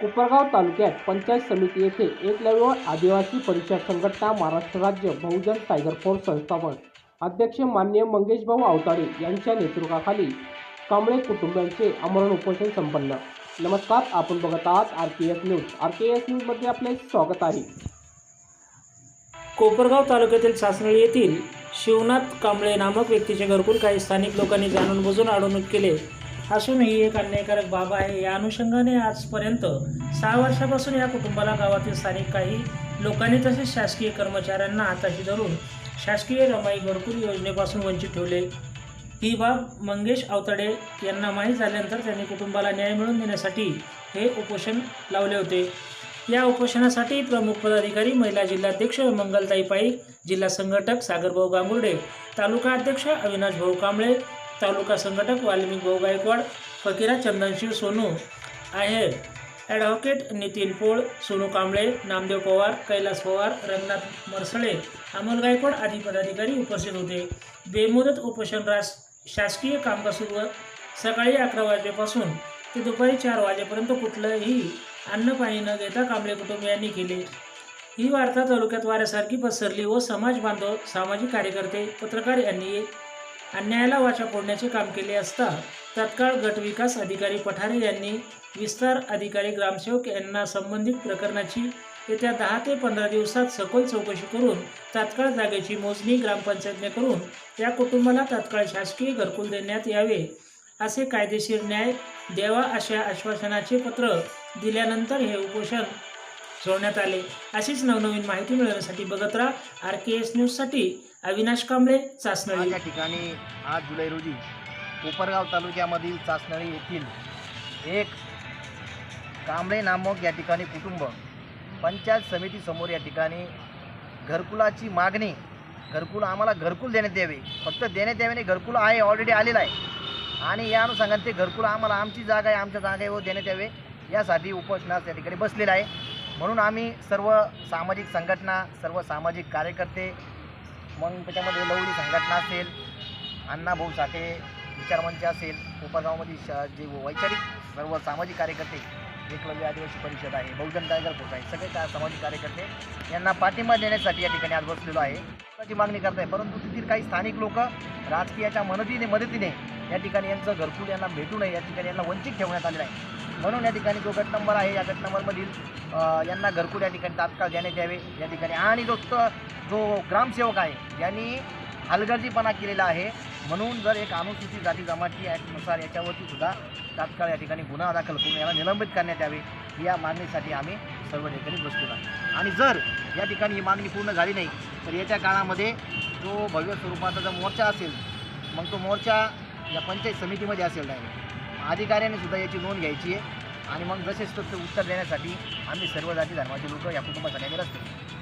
कोपरगाव तालुक्यात पंचायत समिती येथे एकलव्य आदिवासी परिषद संघटना महाराष्ट्र राज्य बहुजन टायगर फोर्स संस्थापन. अध्यक्ष मान्य मंगेशभाऊ आवताडे यांच्या नेतृत्वाखाली कांबळे कुटुंबियांचे आमरण उपोषण संपन्न. नमस्कार आपण बघत आहात R K S news R K S न्यूजमध्ये आपले स्वागत आहे. कोपरगाव तालुक्यातील सासनळी येथील शिवनाथ कांबळे नामक व्यक्तीचे घरकुल काही स्थानिक लोकांनी जाणून बुजून अडवणूक केले. असून ही एक अन्यायकारक बाब आहे. या अनुषंगाने आजपर्यंत सहा वर्षापासून या कुटुंबाला गावातील स्थानिक काही लोकांनी तसेच शासकीय कर्मचाऱ्यांना हाताशी धरून शासकीय रमाई घरकुल योजनेपासून वंचित ठेवले. ही बाब मंगेश अवतडे यांना माहीत झाल्यानंतर त्यांनी कुटुंबाला न्याय मिळवून देण्यासाठी हे उपोषण लावले होते. या उपोषणासाठी प्रमुख पदाधिकारी महिला जिल्हाध्यक्ष मंगलताई पाईक जिल्हा संघटक सागरभाऊ गांगुर्डे तालुका अध्यक्ष अविनाश भाऊ कांबळे तालुका संघटक वाल्मिक भाऊ गायकवाड फकीरा चंदनशिव सोनू आहेर ॲडव्होकेट नितीन पोळ सोनू कांबळे नामदेव पवार कैलास पवार रंगनाथ मरसळे अमोल गायकवाड आदी पदाधिकारी उपस्थित होते. बेमुदत उपोषण रास शासकीय कामकाज सुरू सकाळी अकरा वाजेपासून ते दुपारी चार वाजेपर्यंत कुठलंही अन्न पाणी न घेता कांबळे कुटुंबियांनी केले. ही वार्ता तालुक्यात वाऱ्यासारखी पसरली व समाज बांधव सामाजिक कार्यकर्ते पत्रकार यांनी अन्यायाला वाचा फोडण्याचे काम केले असता तत्काळ गट विकास अधिकारी पठारे यांनी विस्तार अधिकारी ग्रामसेवक यांना संबंधित प्रकरणाची येत्या दहा ते पंधरा दिवसात सखोल चौकशी करून तात्काळ जागेची मोजणी ग्रामपंचायतने करून या कुटुंबाला तात्काळ शासकीय घरकुल देण्यात यावे असे कायदेशीर न्याय द्यावा अशा आश्वासनाचे पत्र दिल्यानंतर हे उपोषण सोडण्यात आले. अशीच नवनवीन माहिती मिळवण्यासाठी बघत राहा आर के एस न्यूजसाठी अविनाश कांबळे चाचणळी या ठिकाणी आठ जुलै रोजी कोपरगाव तालुक्यामधील चाचणळी येथील एक कांबळे नामक या ठिकाणी कुटुंब पंचायत समितीसमोर या ठिकाणी घरकुलाची मागणी घरकुल आम्हाला घरकुल देण्यात यावे. फक्त देण्यात यावे नाही घरकुल आहे ऑलरेडी आलेला आहे. आणि या अनुषंगाने ते घरकुल आम्हाला आमची जागा आहे आमच्या जागेवर देण्यात यावे. यासाठी उपोषणास या ठिकाणी बसलेला आहे. म्हणून आम्ही सर्व सामाजिक संघटना सर्व सामाजिक कार्यकर्ते मग त्याच्यामध्ये लवली संघटना असेल अण्णाभाऊ साठे विचारमंच असेल कोपरगावमधील श जे वैचारिक सर्व सामाजिक कार्यकर्ते एकलव्य आदिवासी परिषद आहे बहुजन टायगर फोर्स आहे सगळे का सामाजिक कार्यकर्ते यांना पाठिंबा देण्यासाठी या ठिकाणी आज बसलेलो आहे. त्याची मागणी करत आहे परंतु तेथील काही स्थानिक लोक राजकीयाच्या मदतीने मदतीने या ठिकाणी यांचं घरकुल यांना भेटू नये या ठिकाणी यांना वंचित ठेवण्यात आलेलं आहे. म्हणून या ठिकाणी जो गट नंबर आहे या गट नंबरमधील यांना घरकुल या ठिकाणी तात्काळ देण्यात यावे. या ठिकाणी आणि जो जो ग्रामसेवक आहे यांनी हलगर्जीपणा केलेला आहे. म्हणून जर एक अनुसूचित जाती जमाती ॲक्टनुसार याच्यावरती सुद्धा तात्काळ या ठिकाणी गुन्हा दाखल करून याला निलंबित करण्यात यावे या मागणीसाठी आम्ही सर्व ठिकाणी बसलेलो आहे आणि जर या ठिकाणी ही मागणी पूर्ण झाली नाही तर याच्या काळामध्ये जो भव्य स्वरूपाचा जो मोर्चा असेल मग तो मोर्चा या पंचायत समितीमध्ये असेल डायरेक्ट अधिकाऱ्यांनी सुद्धा याची नोंद घ्यायची आहे. आणि मग जसेच तसं उत्तर देण्यासाठी आम्ही सर्व जाती धर्माचे लोक या कुटुंबासाठी आम्ही रस्ते